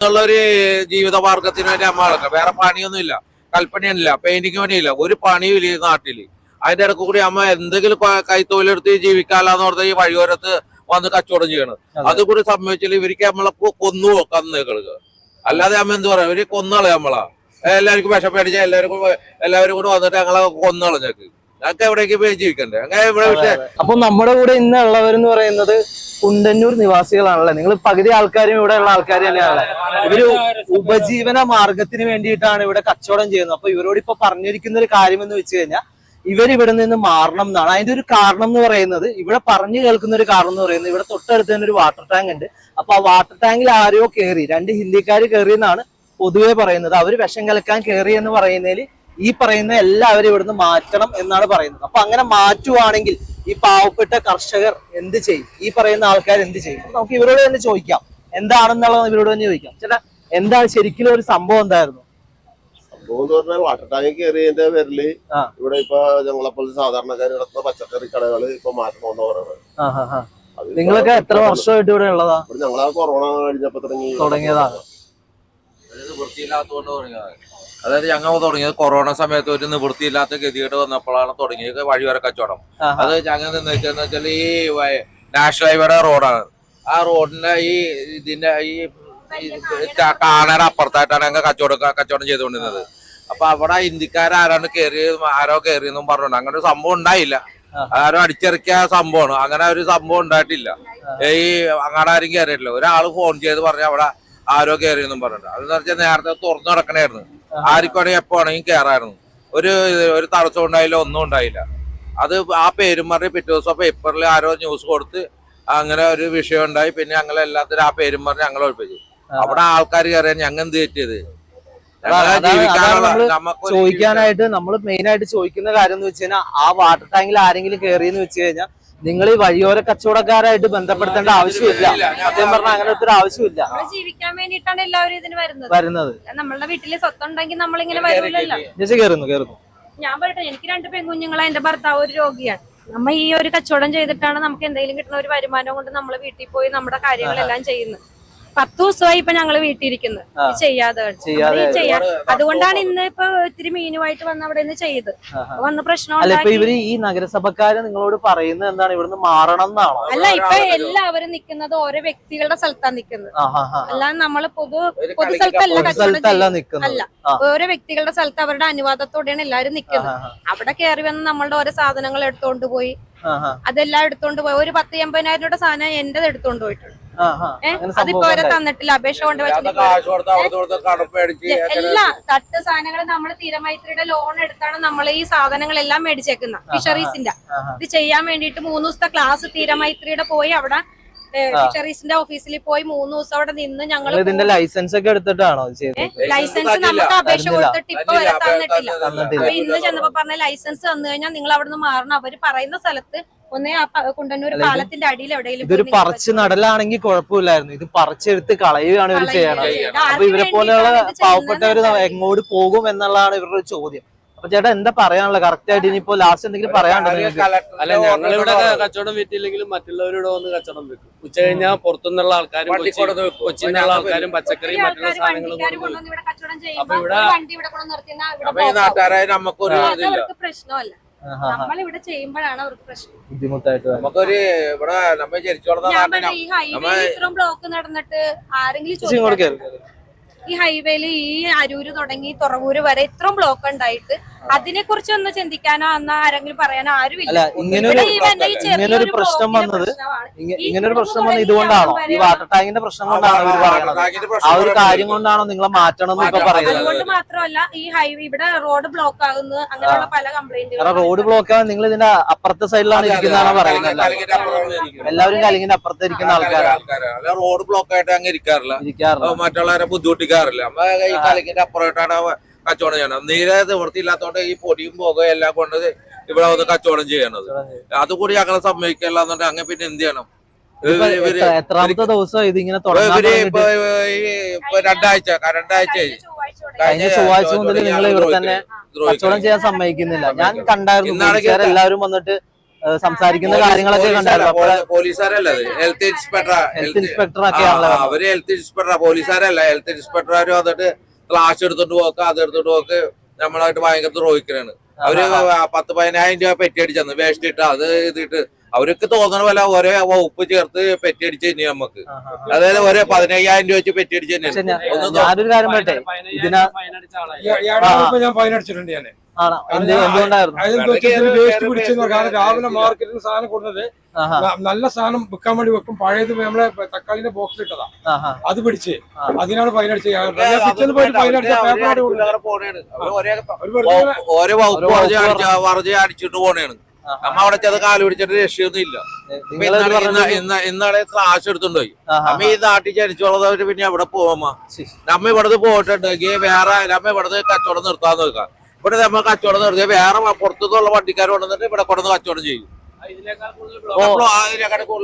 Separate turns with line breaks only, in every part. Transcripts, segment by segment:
ഉള്ളൊരു ജീവിത മാർഗത്തിന് വേണ്ടി അമ്മ നടക്കുക വേറെ പണിയൊന്നുമില്ല. കൽപ്പനയൊന്നുമില്ല പെയിന്റിങ് പണിയില്ല. ഒരു പണിയും ഇല്ല ഈ നാട്ടിൽ അതിന്റെ ഇടയ്ക്ക് കൂടി അമ്മ എന്തെങ്കിലും കൈത്തൊഴിലെടുത്ത് ജീവിക്കാലാന്ന് പറഞ്ഞാൽ ഈ വഴിയോരത്ത് വന്ന് കച്ചവടം ചെയ്യണം
അതുകൂടി
അത് കൂടി സമ്മതിച്ചാൽ ഇവർക്ക് നമ്മളെ കൊന്നു കൊന്നു കന്നുകൾക്ക് അല്ലാതെ അമ്മ എന്ത് പറയാം? ഇവർ കൊന്നളെ നമ്മളാ. എല്ലാവർക്കും വിഷപ്പേടിച്ച എല്ലാവർക്കും എല്ലാവരും കൂടെ വന്നിട്ട് ഞങ്ങളെ കൊന്നുകളഞ്ഞേക്ക് ഞങ്ങൾക്ക് എവിടേക്ക് പോയി ജീവിക്കണ്ടേ? അങ്ങനെ ഇവിടെ വിട്ടേ
അപ്പൊ നമ്മുടെ കൂടെ ഇന്ന് ഉള്ളവരെന്ന് പറയുന്നത് കുണ്ടന്നൂർ നിവാസികളാണല്ലേ? നിങ്ങൾ പകുതി ആൾക്കാരും ഇവിടെ ഉള്ള ആൾക്കാർ തന്നെയാണ് ഇവർ ഉപജീവന മാർഗത്തിന് വേണ്ടിയിട്ടാണ് ഇവിടെ കച്ചവടം ചെയ്യുന്നത്. അപ്പൊ ഇവരോട് ഇപ്പൊ പറഞ്ഞിരിക്കുന്ന ഒരു കാര്യം എന്ന് വെച്ച് കഴിഞ്ഞാൽ ഇവർ ഇവിടെ നിന്ന് മാറണം എന്നാണ്. അതിന്റെ ഒരു കാരണം എന്ന് പറയുന്നത് ഇവിടെ പറഞ്ഞു കേൾക്കുന്ന ഒരു കാരണം എന്ന് പറയുന്നത് ഇവിടെ തൊട്ടടുത്ത് തന്നെ ഒരു വാട്ടർ ടാങ്ക് ഉണ്ട്. അപ്പൊ ആ വാട്ടർ ടാങ്കിൽ ആരോ കയറി രണ്ട് ഹിന്ദിക്കാർ കയറി എന്നാണ് പൊതുവെ പറയുന്നത്. അവർ വിഷം കലക്കാൻ കയറി എന്ന് പറയുന്നതിൽ ഈ പറയുന്ന എല്ലാവരും ഇവിടുന്ന് മാറ്റണം എന്നാണ് പറയുന്നത്. അപ്പൊ അങ്ങനെ മാറ്റുവാണെങ്കിൽ ഈ പാവപ്പെട്ട കർഷകർ എന്ത് ചെയ്യും? ഈ പറയുന്ന ആൾക്കാർ എന്ത് ചെയ്യും? നമുക്ക് ഇവരോട് തന്നെ ചോദിക്കാം. എന്താണെന്നുള്ളത് ഇവരോട് തന്നെ ചോദിക്കാം. ചേട്ടാ എന്താണ് ശരിക്കും ഒരു സംഭവം എന്തായിരുന്നു?
സംഭവം എന്ന് പറഞ്ഞാൽ വാട്ടർ ടാങ്ക് കയറിയതിന്റെ
പേരിൽ
ഇവിടെ ഇപ്പൊ ഞങ്ങളെപ്പോലെ സാധാരണക്കാർ നടത്തുന്ന പച്ചക്കറി കടകൾ ഇപ്പൊ മാറ്റണമെന്ന് പറയുന്നത്.
ആഹ് ആഹ് ആഹ്. നിങ്ങളൊക്കെ എത്ര വർഷമായിട്ട് ഇവിടെ ഉള്ളതാ?
ഞങ്ങളാ കൊറോണ കഴിഞ്ഞപ്പോ തുടങ്ങി.
തുടങ്ങിയതാണ്
വൃത്തിയില്ലാത്തോണ്ട് തുടങ്ങിയതാണ് തുടങ്ങിയത്. അതായത് ഞങ്ങൾ തുടങ്ങിയത് കൊറോണ സമയത്ത് ഒരു നിവൃത്തിയില്ലാത്ത ഗതികേട് വന്നപ്പോഴാണ് തുടങ്ങിയത് വഴിവര കച്ചവടം. അത് ഞങ്ങൾ നിന്ന് വെച്ചാൽ വെച്ചാൽ ഈ നാഷണൽ ഹൈവേയുടെ റോഡാണ് ആ റോഡിന്റെ ഈ ഇതിന്റെ ഈ കാണാൻ അപ്പുറത്തായിട്ടാണ് ഞങ്ങൾ കച്ചവടം കച്ചവടം ചെയ്തുകൊണ്ടിരുന്നത്. അപ്പൊ അവിടെ ഇന്ത്യക്കാരാരാണ് കയറി ആരോ കയറിയെന്നും പറഞ്ഞു അങ്ങനെ ഒരു സംഭവം ഉണ്ടായില്ല. ആരോ അടിച്ചിറക്കിയ സംഭവമാണ്. അങ്ങനെ ഒരു സംഭവം ഉണ്ടായിട്ടില്ല. ഈ അങ്ങനെ ആരും കയറിയിട്ടില്ല ഒരാൾ ഫോൺ ചെയ്ത് പറഞ്ഞ അവിടെ ആരോ കയറിയെന്നും പറഞ്ഞിട്ടുണ്ട്. അതെന്ന് വെച്ചാൽ നേരത്തെ തുറന്നു കിടക്കണായിരുന്നു ആർക്കാണെങ്കിൽ എപ്പോ വേണമെങ്കിൽ കയറായിരുന്നു ഒരു ഒരു തടസ്സം ഉണ്ടായില്ല ഒന്നും ഉണ്ടായില്ല. അത് ആ പേരും പറഞ്ഞ് പിറ്റേ ദിവസം പേപ്പറിൽ ആരോ ന്യൂസ് കൊടുത്ത് അങ്ങനെ ഒരു വിഷയം ഉണ്ടായി. പിന്നെ ഞങ്ങൾ എല്ലാത്തിനും ആ പേരും പറഞ്ഞ് ഞങ്ങൾ ഒഴിപ്പിച്ചു. അവിടെ ആൾക്കാർ കയറിയാൽ ഞങ്ങൾ എന്ത് തെറ്റിയത്?
ചോദിക്കാനായിട്ട് നമ്മൾ മെയിൻ ആയിട്ട് ചോദിക്കുന്ന കാര്യം എന്ന് വെച്ച് കഴിഞ്ഞാൽ ആ വാട്ടർ ടാങ്കിൽ ആരെങ്കിലും കയറിയെന്ന് വെച്ച് കഴിഞ്ഞാൽ നിങ്ങൾ ഈ വഴിയോര കച്ചവടക്കാരായിട്ട് ബന്ധപ്പെടുത്തേണ്ട ആവശ്യമില്ല. സത്യം പറഞ്ഞാൽ അങ്ങനത്തെ ഒരു ആവശ്യമില്ല.
ജീവിക്കാൻ വേണ്ടിയിട്ടാണ് എല്ലാവരും ഇതിന് വരുന്നത്.
വരുന്നത്.
നമ്മളുടെ വീട്ടിൽ സ്വത്തുണ്ടെങ്കിൽ നമ്മളിങ്ങനെ വരൂലല്ലോ
ചേച്ചി കയറുന്നു കയറുന്നു
ഞാൻ പറയട്ടെ എനിക്ക് രണ്ട് പെൺകുഞ്ഞുങ്ങളെ എന്റെ ഭർത്താവ് ഒരു രോഗിയാണ്. നമ്മ ഈ ഒരു കച്ചവടം ചെയ്തിട്ടാണ് നമുക്ക് എന്തെങ്കിലും കിട്ടുന്ന ഒരു വരുമാനം കൊണ്ട് നമ്മൾ വീട്ടിൽ പോയി നമ്മുടെ കാര്യങ്ങളെല്ലാം ചെയ്യുന്നത്. പത്ത് ദിവസമായി ഇപ്പൊ ഞങ്ങൾ വീട്ടിലിരിക്കുന്നത് ചെയ്യാതെ
ചെയ്യാതെ
ചെയ്യാ അതുകൊണ്ടാണ് ഇന്ന് ഇപ്പൊ ഇത്തിരി മീനുമായിട്ട് വന്ന് അവിടെ നിന്ന് ചെയ്ത്. വന്ന് പ്രശ്നം
ഇവർ ഈ നഗരസഭക്കാര് നിങ്ങളോട് പറയുന്നത് എന്താണ്? ഇവിടുന്ന് മാറണം എന്നാണോ?
അല്ല ഇപ്പൊ എല്ലാവരും നിക്കുന്നത് ഓരോ വ്യക്തികളുടെ സ്ഥലത്താണ് നിക്കുന്നത്. അല്ലാതെ നമ്മൾ പൊതു പൊതു സ്ഥലത്തല്ല. അല്ല. ഓരോ വ്യക്തികളുടെ സ്ഥലത്ത് അവരുടെ അനുവാദത്തോടെയാണ് എല്ലാരും നിക്കുന്നത്. അവിടെ കയറി വന്ന് നമ്മളുടെ ഓരോ സാധനങ്ങൾ എടുത്തോണ്ട് പോയി. അതെല്ലാം എടുത്തോണ്ട് പോയി. ഒരു പത്ത് എൺപതിനായിരം രൂപയുടെ സാധനം എന്റെ എടുത്തോണ്ട് പോയിട്ടുണ്ട്. അതിപ്പോ അവരെ തന്നിട്ടില്ല അപേക്ഷ കൊണ്ട്
ഇല്ലാത്ത കാശ് കൊടുത്ത് അവിടുത്തെ ഇവിടുത്തെ കടം മേടിച്ച്
എല്ലാ തട്ട് സാധനങ്ങൾ നമ്മൾ തീരമൈത്രിയുടെ ലോൺ എടുത്താണ് നമ്മൾ ഈ സാധനങ്ങളെല്ലാം മേടിച്ചേക്കുന്നത് ഫിഷറീസിന്റെ. ഇത് ചെയ്യാൻ വേണ്ടിട്ട് മൂന്ന് ദിവസത്തെ ക്ലാസ് തീരമൈത്രിയുടെ പോയി അവിടെ ഫിഷറീസിന്റെ ഓഫീസിൽ പോയി മൂന്ന് ദിവസം അവിടെ നിന്ന് ഞങ്ങൾ
ഇതിന്റെ ലൈസൻസ് ഒക്കെ എടുത്തിട്ടാണോ
ലൈസൻസ് നമുക്ക് അപേക്ഷ കൊടുത്തിട്ട് ഇപ്പൊ വരെ തന്നിട്ടില്ല.
തന്നിട്ടില്ല.
ഇന്ന് ചെന്നപ്പോ പറഞ്ഞ ലൈസൻസ് തന്നു കഴിഞ്ഞാൽ നിങ്ങൾ അവിടെ നിന്ന് മാറണം. അവർ പറയുന്ന സ്ഥലത്ത് ഒന്നേ ആ കുണ്ടന്നൂർ പാലത്തിന്റെ അടിയിൽ എവിടെയെങ്കിലും
ഇതൊരു പറിച്ച് നടലാണെങ്കിൽ കുഴപ്പമില്ലായിരുന്നു. ഇത് പറിച്ചെടുത്ത് കളയുകയാണ് ഇവർ ചെയ്യണത്. അപ്പൊ ഇവരെ പോലെയുള്ള
പാവപ്പെട്ടവർ
എങ്ങോട്ട് പോകും എന്നുള്ളതാണ് ഇവരുടെ ചോദ്യം. അപ്പൊ ചേട്ടാ എന്താ പറയാനുള്ളത്? കറക്റ്റ് ആയിട്ട് ഇനിയിപ്പോ ലാസ്റ്റ് എന്തെങ്കിലും പറയാനുണ്ടോ
അല്ല ഞങ്ങളിവിടെ കച്ചവടം വിറ്റില്ലെങ്കിലും മറ്റുള്ളവരിവിടെ വന്ന് കച്ചവടം വെക്കും ഉച്ച കഴിഞ്ഞാൽ പുറത്തുനിന്നുള്ള ആൾക്കാരും കൊച്ചി. കൊച്ചിയിൽ നിന്നുള്ള ആൾക്കാരും പച്ചക്കറി മറ്റുള്ള സാധനങ്ങളും
ഇവിടെ
അപ്പൊ ഇവിടെ-
ഇവിടെ ഇവിടെ.
നാട്ടുകാരായ നമുക്കൊരു
പ്രശ്നമല്ല. ഇവിടെ ചെയ്യുമ്പോഴാണ് അവർക്ക് പ്രശ്നം.
ബുദ്ധിമുട്ടായിട്ട്
നമുക്കൊരു ഇവിടെ നമ്മൾ ജനിച്ചു വളർന്ന
ഈ
ഹൈവേ
ഇത്രയും ബ്ലോക്ക് നടന്നിട്ട് ആരെങ്കിലും. ഈ ഹൈവേയിൽ ഈ അരൂര് തുടങ്ങി തുറവൂര് വരെ ഇത്രയും ബ്ലോക്ക് ഉണ്ടായിട്ട് അതിനെ കുറിച്ച് ഒന്ന് ചിന്തിക്കാനോ അന്ന് ആരെങ്കിലും പറയാനോ ആരുമില്ല.
ഇങ്ങനൊരു പ്രശ്നം വന്നത് ഇങ്ങനൊരു പ്രശ്നം വന്നത് ഇതുകൊണ്ടാണോ? ഈ വാട്ടർ ടാങ്കിന്റെ പ്രശ്നം കൊണ്ടാണോ ഇവർ പറയുന്നത് ആ ഒരു കാര്യം കൊണ്ടാണോ നിങ്ങളെ മാറ്റണം എന്ന് ഇപ്പൊ പറയുന്നത്?
അതുകൊണ്ട് മാത്രമല്ല ഈ ഹൈവേ ഇവിടെ റോഡ് ബ്ലോക്ക് ആകുന്നു അങ്ങനെയുള്ള പല കംപ്ലൈന്റ്
റോഡ് ബ്ലോക്ക് ആവാൻ നിങ്ങൾ ഇതിന്റെ അപ്പുറത്തെ സൈഡിലാണ് ഇരിക്കുന്നതാണ് പറയുന്നത് എല്ലാവരും.
കലിങ്ങിന്റെ
അപ്പുറത്ത് ഇരിക്കുന്ന ആൾക്കാരാണ്
റോഡ് ബ്ലോക്ക് ആയിട്ട് അങ്ങ് ഇരിക്കാറില്ല. മറ്റുള്ളവരെ ബുദ്ധിമുട്ടിക്കാറില്ല. അപ്പൊ ഈ കലിങ്ങിന്റെ അപ്പുറമായിട്ടാണ് കച്ചവടം ചെയ്യണം. നീരെ നിവൃത്തിയില്ലാത്തോണ്ട് ഈ പൊടിയും പുകയും എല്ലാം കൊണ്ട് ഇവിടെ വന്ന് കച്ചവടം ചെയ്യണത്. അതുകൂടി ഞങ്ങളെ സമ്മതിക്കില്ല എന്നുണ്ടെങ്കിൽ അങ്ങനെ പിന്നെ എന്ത് ചെയ്യണം?
എത്രാമത്തെ ദിവസം ഇതിങ്ങനെ തുടങ്ങാൻ
ഇപ്പൊ ഈ ഇപ്പൊ രണ്ടാഴ്ച രണ്ടാഴ്ച
കഴിഞ്ഞ ചൊവ്വാഴ്ച തുടങ്ങി.
കഴിഞ്ഞ മുതൽ നിങ്ങൾ ഇവിടെ തന്നെ
ദ്രോഹിക്കുന്നു.
കച്ചവടം ചെയ്യാൻ സമ്മതിക്കുന്നില്ല. ഞാൻ കണ്ടായിരുന്നു.
ഇന്നാണെങ്കിൽ
എല്ലാവരും വന്നിട്ട് സംസാരിക്കുന്ന കാര്യങ്ങളൊക്കെ കണ്ടായിരുന്നു.
പോലീസുകാരല്ല ഹെൽത്ത് ഇൻസ്പെക്ടർ
ഹെൽത്ത് ഇൻസ്പെക്ടർ ഒക്കെ
അവർ ഹെൽത്ത് ഇൻസ്പെക്ടർ പോലീസുകാരല്ല. ഹെൽത്ത് ഇൻസ്പെക്ടർ വന്നിട്ട് ക്ലാസ് എടുത്തോണ്ട് പോക്ക് അത് എടുത്തോണ്ട് പോക്ക് നമ്മളായിട്ട് ഭയങ്കര ദ്രോഹിക്കലാണ്. അവർ പത്ത് പതിനായിരം രൂപ പെറ്റി അടിച്ചെന്ന് വേസ്റ്റ് ഇട്ട് അത് ഇതിട്ട്. അവർക്ക് തോന്നണ പോലെ ഒരേ വകുപ്പ് ചേർത്ത് പെറ്റി അടിച്ച് തന്നെ നമുക്ക് അതായത് ഒരേ പതിനയ്യായിരം രൂപ വെച്ച് പെറ്റി അടിച്ച്
പക്ഷെ
തന്നെ
ഞാനൊരു കാര്യം പറയട്ടെ? ഇതിനാ
ഇയാളെ ഞാൻ ഫൈൻ അടിച്ചിട്ടുണ്ട് ഞാൻ
എന്തുകൊണ്ടായിരുന്നു?
അതെന്താ വെച്ചാൽ വേസ്റ്റ് പിടിച്ചെന്ന് കാരണം രാവിലെ മാർക്കറ്റിൽ സാധനം കൊടുത്തത് നല്ല സാധനം വിൽക്കാൻ വേണ്ടി വെക്കും. പഴയത് നമ്മളെ തക്കാളിന്റെ ബോക്സ് ഇട്ടതാ. അത് പിടിച്ച് അതിനാണ്
അവർ
പിറ്റേന്ന് പോയിട്ട്
ഓരോ വകുപ്പ് അടിച്ചിട്ട് പോണേണ്. നമ്മ അവിടെ ചെന്ന് കാൽ പിടിച്ചിട്ട് രക്ഷയൊന്നും ഇല്ല. ഇന്നാൾ
പറഞ്ഞത്
ഇന്ന- ഇന്ന- ഇന്നാളെ ക്ലാസ് എടുത്തുണ്ടോയി അമ്മ ഈ നാട്ടിൽ ജനിച്ചോളവര് പിന്നെ എവിടെ
പോവാമ്മ.
നമ്മ ഇവിടുന്ന് പോയിട്ടുണ്ടെങ്കിൽ വേറെ നമ്മ ഇവിടുന്ന് കച്ചവടം നിർത്താൻ നോക്കാം. ഇവിടെ നമ്മൾ കച്ചവടം നിർത്തിയ വേറെ പുറത്തുനിന്നുള്ള വണ്ടിക്കാർ കൊണ്ടുവന്നിട്ട് ഇവിടെ കൊണ്ടുവന്ന് കച്ചവടം ചെയ്യും.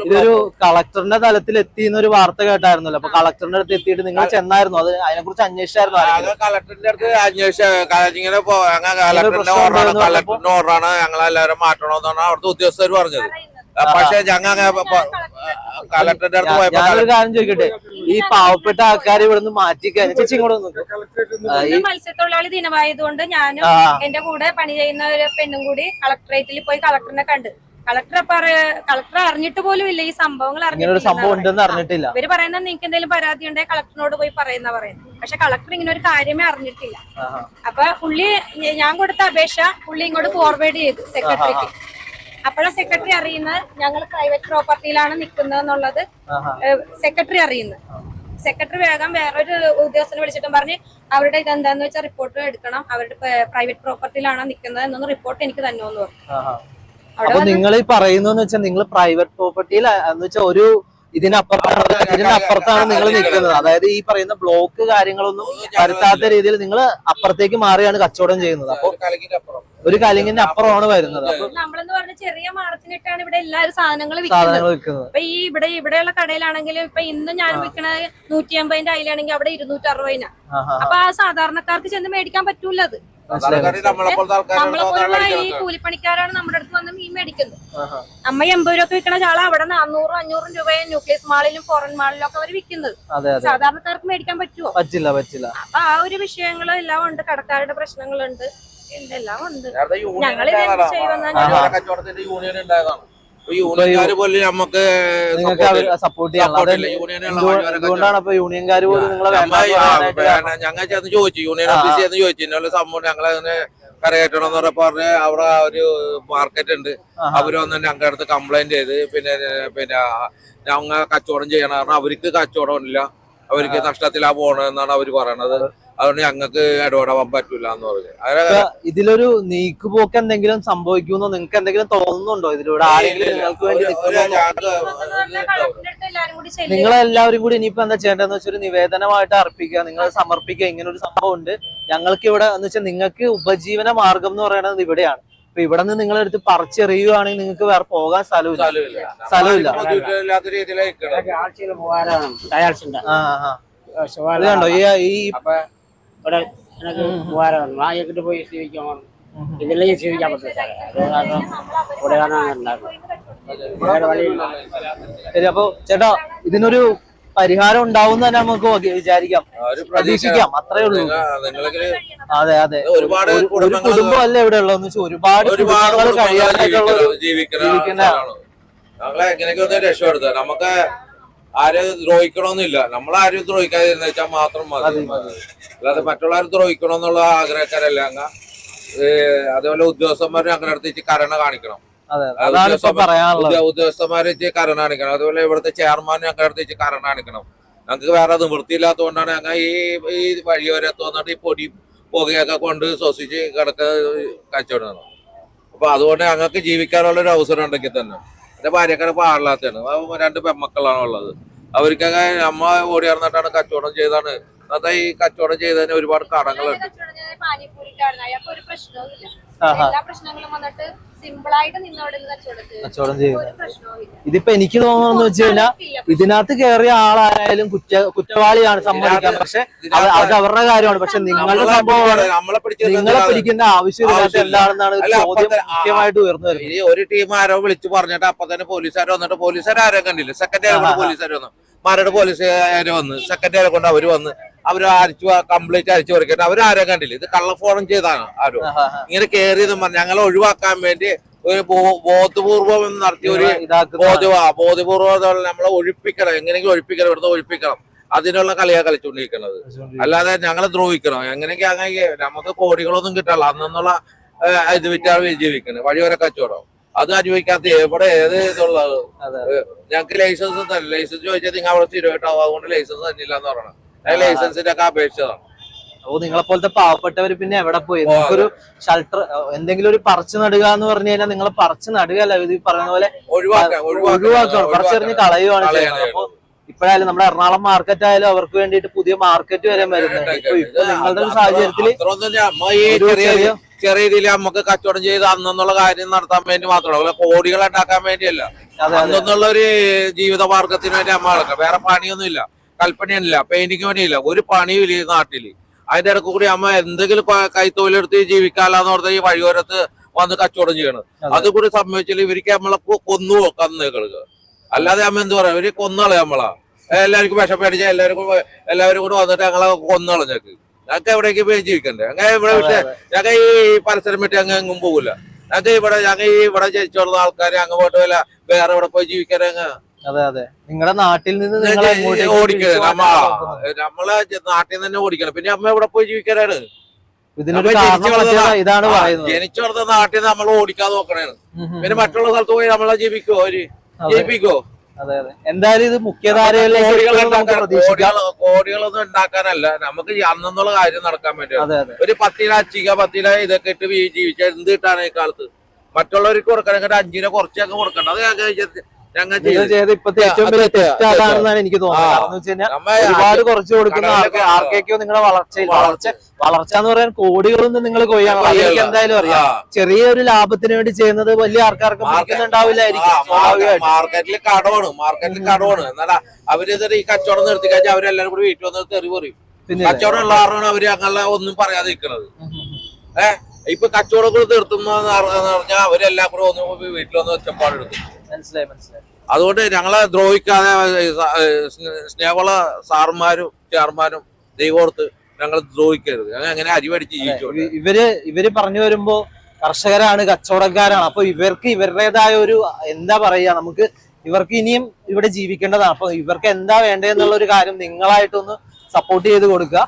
ഇതൊരു കളക്ടറിന്റെ തലത്തിൽ എത്തി എന്നൊരു വാർത്ത കേട്ടായിരുന്നല്ലോ. അപ്പൊ കളക്ടറിന്റെ അടുത്ത് എത്തിയിട്ട് നിങ്ങൾ ചെന്നായിരുന്നു. അത് അതിനെ കുറിച്ച് അന്വേഷിച്ചായിരുന്നു
കളക്ടറിന്റെ അടുത്ത് അന്വേഷിച്ച ഇങ്ങനെ പോ- ഞങ്ങൾ കളക്ടറിന്റെ ഓർഡറാണ്. എല്ലാവരും മാറ്റണമെന്നാണ് അവിടുത്തെ ഉദ്യോഗസ്ഥർ പറഞ്ഞത്. പക്ഷെ ഞങ്ങൾ കളക്ടറിന്റെ അടുത്ത് പോയപ്പോ
ഞാനൊരു കാര്യം ചോദിക്കട്ടെ? ഈ പാവപ്പെട്ട ആൾക്കാർ ഇവിടുന്ന് മാറ്റി കഴിഞ്ഞ ചേച്ചി ഇങ്ങോട്ട്
മത്സ്യത്തൊഴിലാളി ദിനമായതുകൊണ്ട് ഞാനും എന്റെ കൂടെ പണി ചെയ്യുന്ന ഒരു പെണ്ണും കൂടി കളക്ടറേറ്റിൽ പോയി കളക്ടറിനെ കണ്ട്. കളക്ടർ പറ കളക്ടർ അറിഞ്ഞിട്ട് പോലും ഇല്ല ഈ സംഭവങ്ങൾ
അറിഞ്ഞിട്ടില്ല.
ഇവർ പറയുന്നത് നിങ്ങൾക്ക് എന്തെങ്കിലും പരാതി ഉണ്ടെങ്കിൽ കളക്ടറിനോട് പോയി പറയുന്ന പറയുന്നത്. പക്ഷെ കളക്ടർ ഇങ്ങനെ ഒരു കാര്യമേ അറിഞ്ഞിട്ടില്ല. അപ്പൊ പുള്ളി ഞാൻ കൊടുത്ത അപേക്ഷ പുള്ളി ഇങ്ങോട്ട് ഫോർവേഡ് ചെയ്തു സെക്രട്ടറിക്ക് അപ്പോഴാ സെക്രട്ടറി അറിയുന്നത്. ഞങ്ങൾ പ്രൈവറ്റ് പ്രോപ്പർട്ടിയിലാണ് നിൽക്കുന്നത് എന്നുള്ളത്. സെക്രട്ടറി അറിയുന്നത്. സെക്രട്ടറി വേഗം വേറൊരു ഉദ്യോഗസ്ഥനെ വിളിച്ചിട്ടും പറഞ്ഞ് അവരുടെ ഇത് എന്താന്ന് വെച്ചാൽ റിപ്പോർട്ട് എടുക്കണം. അവരുടെ പ്രൈവറ്റ് പ്രോപ്പർട്ടിയിലാണ് നിൽക്കുന്നത് എന്നൊന്ന് റിപ്പോർട്ട് എനിക്ക് തന്നെ എന്ന് പറഞ്ഞു
നിങ്ങൾ ഈ പറയുന്നതെന്ന് വെച്ചാൽ നിങ്ങൾ പ്രൈവറ്റ് പ്രോപ്പർട്ടിയിൽ എന്ന് വെച്ചാൽ ഒരു ഇതിനപ്പുറത്താണ് ഇതിനപ്പുറത്താണ് നിങ്ങൾ നിൽക്കുന്നത്. അതായത് ഈ പറയുന്ന ബ്ലോക്ക് കാര്യങ്ങളൊന്നും വരുത്താത്ത രീതിയിൽ നിങ്ങൾ അപ്പുറത്തേക്ക് മാറിയാണ് കച്ചവടം ചെയ്യുന്നത്. അപ്പൊ ഒരു കലിങ്ങിന്റെ അപ്പുറമാണ് വരുന്നത്. അപ്പൊ
നമ്മളെന്ന് പറഞ്ഞ ചെറിയ മാർജിനിട്ടാണ് ഇവിടെ എല്ലാവരും സാധനങ്ങൾ വിൽക്കുന്നത്. ഇപ്പൊ ഈ ഇവിടെ ഇവിടെയുള്ള കടയിലാണെങ്കിലും ഇപ്പൊ ഇന്ന് ഞാൻ വിൽക്കണത് നൂറ്റി അമ്പതിന്റെ അതിലാണെങ്കിൽ അവിടെ ഇരുന്നൂറ്റി. അപ്പൊ ആ സാധാരണക്കാർക്ക് ചെന്ന് മേടിക്കാൻ പറ്റൂല അത് ഈ കൂലിപ്പണിക്കാരാണ് നമ്മുടെ അടുത്ത് വന്ന് മീൻ മേടിക്കുന്നത്. അമ്മ എൺപത് രൂപ വിൽക്കണ ചാള അവിടെ നാനൂറും അഞ്ഞൂറും രൂപയെ ന്യൂക്ലിയസ് മാളിലും ഫോറൻ മാളിലും ഒക്കെ അവർ വിൽക്കുന്നത്. സാധാരണക്കാർക്ക് മേടിക്കാൻ പറ്റുമോ
പറ്റില്ല പറ്റില്ല.
അപ്പൊ ആ ഒരു വിഷയങ്ങളും എല്ലാം ഉണ്ട്. കടക്കാരുടെ പ്രശ്നങ്ങളുണ്ട്. എല്ലാം ഉണ്ട്. ഞങ്ങൾ
യൂണിയൻ ഉണ്ടായതാണ്. അപ്പൊ യൂണിയൻകാര് പോലും നമുക്ക്.
സപ്പോർട്ട് എന്തുകൊണ്ടാണ് അപ്പൊ യൂണിയൻകാർ പോലും
ഞങ്ങൾ ചെന്ന് ചോദിച്ചു യൂണിയൻ ഓഫീസിൽ ചെന്ന് ചോദിച്ചു. ഇന്നലെ സംഭവം ഞങ്ങളെ അങ്ങനെ കരകയറ്റണം എന്ന് പറഞ്ഞ് അവിടെ ഒരു മാർക്കറ്റ് ഉണ്ട്. അവർ വന്ന് ഞങ്ങളുടെ അടുത്ത് കംപ്ലൈന്റ് ചെയ്ത്. പിന്നെ പിന്നെ ഞങ്ങൾ കച്ചവടം ചെയ്യണ കാരണം അവർക്ക് കച്ചവടം ഇല്ല അവർക്ക് നഷ്ടത്തിലാ പോണെന്നാണ് അവർ പറയണത്. അതുകൊണ്ട് ഞങ്ങൾക്ക് ഇടപെടാൻ പറ്റൂല എന്ന് പറഞ്ഞു
ഇതിലൊരു നീക്കുപോക്ക് എന്തെങ്കിലും സംഭവിക്കുമെന്നോ നിങ്ങൾക്ക് എന്തെങ്കിലും തോന്നുന്നുണ്ടോ? ഇതിലൂടെ ആരെങ്കിലും നിങ്ങൾക്ക് വേണ്ടി
കളക്ടറിന്റെ കൂടി ചെല്ലുക.
നിങ്ങളെല്ലാവരും കൂടി ഇനിയിപ്പോ എന്താ ചെയ്യേണ്ടതെന്ന് വെച്ചാൽ ഒരു നിവേദനമായിട്ട് അർപ്പിക്കുക. നിങ്ങൾ സമർപ്പിക്കുക. ഇങ്ങനെ ഒരു സംഭവം ഉണ്ട് ഞങ്ങൾക്ക് ഇവിടെ എന്ന് വെച്ചാൽ നിങ്ങൾക്ക് ഉപജീവന മാർഗം എന്ന് പറയുന്നത് ഇവിടെയാണ്. അപ്പൊ ഇവിടെ നിന്ന് നിങ്ങൾ എടുത്ത് പറിച്ചെറിയുവാണെങ്കിൽ നിങ്ങൾക്ക് വേറെ പോകാൻ സ്ഥലമില്ല.
സ്ഥലമില്ല.
സ്ഥലമില്ല.
ഇല്ലാത്ത രീതിയിലാണ്
ആഴ്ചയിൽ പോകാനാണ്
ആ ആ. ഇത് കണ്ടോ? ഈ ഈ
അപ്പൊ ഇവിടെ അത് കാരണം ഇവിടെ കാണാൻ ഉണ്ടാകും വേറെ വഴിയില്ല.
ശരി അപ്പൊ ചേട്ടാ ഇതിനൊരു പരിഹാരം ഉണ്ടാവും തന്നെ നമുക്ക് വിചാരിക്കാം. പ്രതീക്ഷിക്കാം അത്രേ ഉള്ളൂ. അതെ അതെ.
ഒരുപാട്
ഒരു- കുടുംബം അല്ലേ ഇവിടെ ഉള്ളതെന്ന് വെച്ചാൽ ഒരുപാട്
ഒരുപാട്
കഴിയാനായിട്ടുള്ള
ജീവിക്കുന്ന ഞങ്ങളെ എങ്ങനെയൊക്കെ ഒന്ന് രക്ഷപ്പെടുത്തുക നമുക്ക് ആരും ദ്രോഹിക്കണമെന്നില്ല. നമ്മളാരും ദ്രോഹിക്കാതിരുന്ന വെച്ചാൽ മാത്രം മതി. അല്ലാതെ മറ്റുള്ളവർ ദ്രോഹിക്കണമെന്നുള്ള ആഗ്രഹക്കാരല്ല. അങ്ങ് അതേപോലെ ഉദ്യോഗസ്ഥന്മാരും അങ്ങനെ അടുത്ത് ഇച്ചിരി കരുണ കാണിക്കണം. ഉദ്യോഗസ്ഥന്മാരെ ഇച്ചിരി കരുണ കാണിക്കണം. അതുപോലെ ഇവിടുത്തെ ചെയർമാൻ ഞങ്ങളുടെ അടുത്ത് ഇച്ചിരി കരുണ കാണിക്കണം. ഞങ്ങൾക്ക് വേറെ നിവൃത്തിയില്ലാത്തതുകൊണ്ടാണ് ഞങ്ങൾ ഈ ഈ വരെ വന്നിട്ട് ഈ പൊടി പുകയൊക്കെ കൊണ്ട് ശ്വസിച്ച് കിടക്ക കച്ചവടം അപ്പൊ അതുകൊണ്ട് ഞങ്ങൾക്ക് ജീവിക്കാനുള്ള ഒരു അവസരം ഉണ്ടെങ്കിൽ തന്നെ. എന്റെ ഭാര്യക്കാരെ പാടില്ലാത്തതാണ്. രണ്ട് പെമ്മക്കളാണ് ഉള്ളത്. അവർക്കങ്ങനെ അമ്മ ഓടി ഇറന്നിട്ടാണ് കച്ചവടം ചെയ്താണ് അന്നത്തെ ഈ കച്ചവടം ചെയ്തതിന് ഒരുപാട് കടങ്ങളുണ്ട്
കച്ചവടം ചെയ്ത പാനിപ്പൂരിക്കാരൻ അയാൾക്ക് ഒരു പ്രശ്നവുമില്ല എല്ലാ പ്രശ്നങ്ങളും വന്നിട്ട് സിമ്പിൾ ആയിട്ട് നിന്നോട് കച്ചവടം ചെയ്യും
ചെയ്യുന്നത് ഇതിപ്പോ എനിക്ക് തോന്നുന്നു വെച്ച് കഴിഞ്ഞാൽ ഇതിനകത്ത് കയറിയ ആളായാലും കുറ്റ കുറ്റവാളിയാണ് സമ്മതിക്കാൻ. പക്ഷെ അത് അത് അവരുടെ കാര്യമാണ്. പക്ഷെ നിങ്ങളുടെ സംഭവമാണ് നിങ്ങളെ പിടിക്കേണ്ട ആവശ്യമില്ലാത്ത
ആവശ്യമില്ല.
എന്താണെന്നാണ് ഒരു ചോദ്യം മുഖ്യമായിട്ട് ഉയർന്നു വരുന്നത്.
ഈ ഒരു ടീം ആരോ വിളിച്ചു പറഞ്ഞിട്ട് അപ്പൊ തന്നെ പോലീസുകാർ വന്നിട്ട് പോലീസുകാർ ആരോ കണ്ടില്ല. കൊണ്ട് പോലീസുകാർ വന്നു. മാരുടെ പോലീസുകാർ വന്ന്. സെക്കൻഡ് കൊണ്ട് അവർ വന്ന്. അവർ അരിച്ചു കംപ്ലീറ്റ് അരിച്ചു പറിക്കട്ടെ അവർ ആരും കണ്ടില്ല. ഇത് കള്ളഫോണം ചെയ്താണ് ആരോ. ഇങ്ങനെ കയറിയതെന്ന് പറഞ്ഞു ഞങ്ങളെ ഒഴിവാക്കാൻ വേണ്ടി ഒരു ബോധപൂർവം നടത്തിയ ഒരു
ബോധവാ
ബോധ ബോധപൂർവം നമ്മളെ ഒഴിപ്പിക്കണം. എങ്ങനെയെങ്കിലും ഒഴിപ്പിക്കണം. ഇവിടുന്ന് ഒഴിപ്പിക്കണം. അതിനുള്ള കളിയാ കളിച്ചുകൊണ്ടിരിക്കുന്നത് അല്ലാതെ ഞങ്ങളെ ദ്രോഹിക്കണം? എങ്ങനെയൊക്കെ അങ്ങനെ നമുക്ക് കോടികളൊന്നും കിട്ടല്ല അന്നുള്ള ഇത് വിറ്റാണ് ജീവിക്കുന്നത് വഴിവര കച്ചവടം. അത് അനുഭവിക്കാത്ത എവിടെ ഏത് ഇതുള്ളത്. ഞങ്ങൾക്ക് ലൈസൻസ് തന്നെ ലൈസൻസ് ചോദിച്ചാൽ നിങ്ങൾ അവിടെ സ്ഥിരമായിട്ടാവും അതുകൊണ്ട് ലൈസൻസ് തന്നില്ല എന്ന് പറയണം. ലൈസൻസിന്റെ ഒക്കെ അപേക്ഷിച്ചതാണ്
അപ്പൊ നിങ്ങളെ പോലത്തെ പാവപ്പെട്ടവര് പിന്നെ എവിടെ പോയി? ഒരു ഷെൽട്ടർ എന്തെങ്കിലും ഒരു പറിച്ചു നടുക എന്ന് പറഞ്ഞു കഴിഞ്ഞാൽ നിങ്ങൾ പറിച്ചു നടുകയല്ല. ഇത് ഈ പറയുന്ന പോലെ ഒഴിവാക്കണം പറിച്ചെറിഞ്ഞ് കളയുവാണ് ചെയ്യുന്നത്. അപ്പൊ ഇപ്പോഴായാലും നമ്മുടെ എറണാകുളം മാർക്കറ്റ് ആയാലും അവർക്ക് വേണ്ടിയിട്ട് പുതിയ മാർക്കറ്റ് വരെ വരുന്നുണ്ട്. ഇപ്പൊ ഇപ്പൊ നിങ്ങളുടെ ഒരു സാഹചര്യത്തിൽ
ചെറിയ രീതിയിൽ നമുക്ക് കച്ചവടം ചെയ്ത് അന്നുള്ള കാര്യം നടത്താൻ വേണ്ടി മാത്രമല്ല. കോടികൾ ഉണ്ടാക്കാൻ വേണ്ടിയല്ല. അന്നുള്ള ഒരു ജീവിത മാർഗത്തിന് വേണ്ടി അമ്മ വേറെ പണിയൊന്നും ഇല്ല കൽപ്പനയില്ല പെയിന്റിങ് പണിയില്ല ഒരു പണിയും ഇല്ല ഈ നാട്ടിൽ അതിന്റെ ഇടയ്ക്ക് കൂടി അമ്മ എന്തെങ്കിലും കൈത്തൊഴിലെടുത്ത് ജീവിക്കാലാന്ന് പറഞ്ഞാൽ ഈ വഴിയോരത്ത് വന്ന് കച്ചവടം ചെയ്യണം.
അതുകൂടി
അത് കൂടി സംഭവിച്ചാൽ ഇവർക്ക് നമ്മളെ കൊന്നു കൊന്നു കന്നുകൾക്ക് അല്ലാതെ അമ്മ എന്ത് പറയാ ഇവർ കൊന്നളെ നമ്മളാ. എല്ലാവർക്കും വിഷപ്പേടിച്ച എല്ലാവരും കൂടെ എല്ലാവരും കൂടെ വന്നിട്ട് ഞങ്ങളെ കൊന്നളഞ്ഞേക്ക് ഞങ്ങൾക്ക് എവിടേക്ക് പോയി ജീവിക്കണ്ടേ? ഞങ്ങൾ ഇവിടെ വിട്ട് ഞങ്ങൾ ഈ പരിസരം വിട്ട് ഞങ്ങൾ എങ്ങും പോകില്ല ഞങ്ങൾക്ക് ഇവിടെ ഞങ്ങൾ ഈ ഇവിടെ ജനിച്ചുള്ള ആൾക്കാർ അങ്ങ് പോയിട്ട് വല്ല വേറെ ഇവിടെ പോയി ജീവിക്കാനങ്ങ്
അതെ അതെ. നിങ്ങളുടെ നാട്ടിൽ നിന്ന് നിങ്ങൾ
ഓടിക്കണം നമ്മളെ നാട്ടിൽ നിന്ന് തന്നെ ഓടിക്കണം പിന്നെ അമ്മ എവിടെ പോയി ജീവിക്കാനാണ്?
ഇതിനൊരു ഇതാണ് പറയുന്നത്.
ജനിച്ചു വളർന്ന നാട്ടിൽ നിന്ന് നമ്മൾ ഓടിക്കാൻ
നോക്കണേ.
പിന്നെ മറ്റുള്ള സ്ഥലത്ത് പോയി നമ്മളെ ജീവിക്കോ?
അവർ.
ജീവിക്കോ?
അതെ അതെ. എന്തായാലും ഇത് മുഖ്യധാരയിലേക്ക്
കോടികളൊന്നും ഉണ്ടാക്കാനല്ല. നമുക്ക് അന്നുള്ള കാര്യം നടക്കാൻ
അതെ
ഒരു പത്തില അച്ചിക പത്തില ഇതൊക്കെ ഇട്ട് ജീവിച്ച എന്ത് കിട്ടാണ് ഈ കാലത്ത്? മറ്റുള്ളവർക്ക് കൊടുക്കണമെങ്കിൽ അഞ്ചിനെ കുറച്ചൊക്കെ കൊടുക്കണം അത് ചെയ്ത്-
ഇപ്പത്തെ ഏറ്റവും വലിയ തെറ്റ് അതാണെന്നാണ് എനിക്ക് തോന്നുന്നത്. ഒരുപാട് കുറച്ച് കൊടുക്കുന്ന ആർക്കൊക്കെയോ നിങ്ങളുടെ വളർച്ചയിൽ വളർച്ച. വളർച്ച എന്ന് പറയാൻ കോടികളൊന്നും നിങ്ങൾ കൊയ്യാൻ. എനിക്ക് എന്തായാലും അറിയാം. ചെറിയൊരു ലാഭത്തിന് വേണ്ടി ചെയ്യുന്നത് വലിയ ആൾക്കാർക്ക് പിടിക്കുന്നുണ്ടാവില്ലായിരിക്കും.
മാർക്കറ്റിൽ കടമാണ് മാർക്കറ്റിൽ കടമാണ് എന്നാലാ അവർ ഈ കച്ചവടം നിർത്തി കഴിഞ്ഞാൽ അവരെല്ലാരും കൂടി വീട്ടിൽ വന്ന് തെറി പറയും. കച്ചവടം ഉള്ള കാരണമാണ് അവർ അങ്ങനെ ഒന്നും പറയാതെ നിൽക്കുന്നത് ഏഹ് ഇപ്പൊ കച്ചവടം കൂടി നിർത്തുന്ന പറഞ്ഞാൽ അവരെല്ലാം കൂടെ ഒന്ന് വീട്ടിൽ വന്ന് ഒച്ചപ്പാടെടുക്കും
മനസ്സിലായി മനസ്സിലായി.
അതുകൊണ്ട് ഞങ്ങളെ ദ്രോഹിക്കാതെ സ്നേഹമുള്ള സാറുമാരും ചെയർമാനും ദൈവോർത്ത് ഞങ്ങൾ ദ്രോഹിക്കരുത്. ഞങ്ങൾ അങ്ങനെ അരിവടിച്ച് ജീവിച്ചു
ഇവ- ഇവർ ഇവർ പറഞ്ഞു വരുമ്പോ കർഷകരാണ് കച്ചവടക്കാരാണ്. അപ്പൊ ഇവർക്ക് ഇവരുടേതായ ഒരു എന്താ പറയാ നമുക്ക് ഇവർക്ക് ഇനിയും ഇവിടെ ജീവിക്കേണ്ടതാണ്. അപ്പൊ ഇവർക്ക് എന്താ വേണ്ടതെന്നുള്ള ഒരു കാര്യം നിങ്ങളായിട്ടൊന്ന് സപ്പോർട്ട് ചെയ്ത് കൊടുക്കുക.